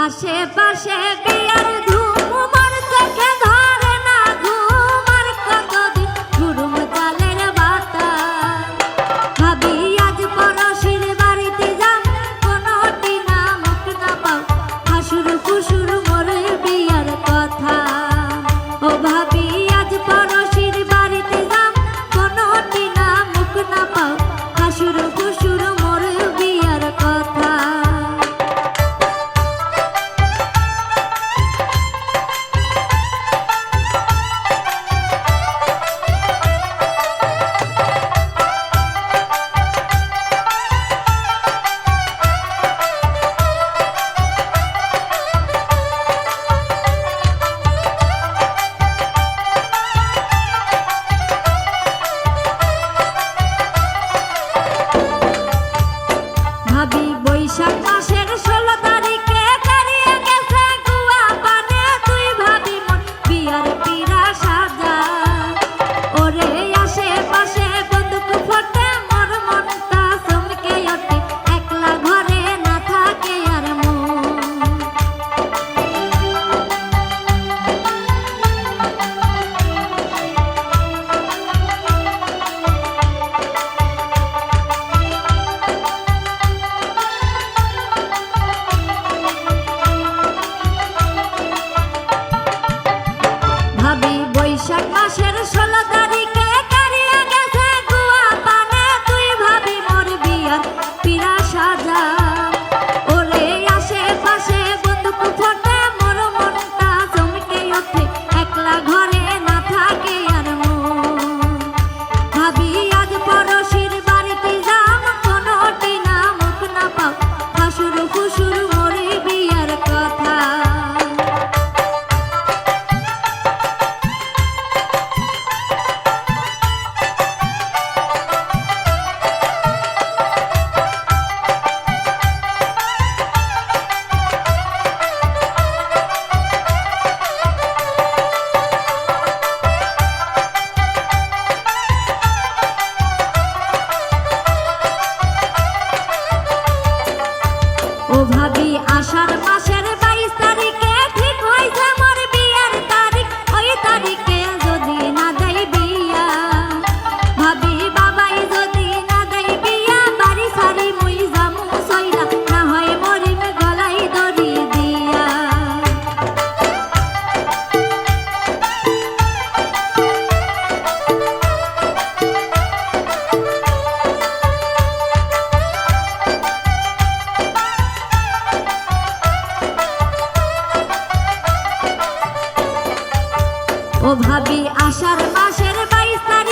আশেপাশে বিয়ার ধুম মার চোখে ধর। বৈশাখ মাসে ভাবি আষাঢ় মাসের বাইশ তারিখ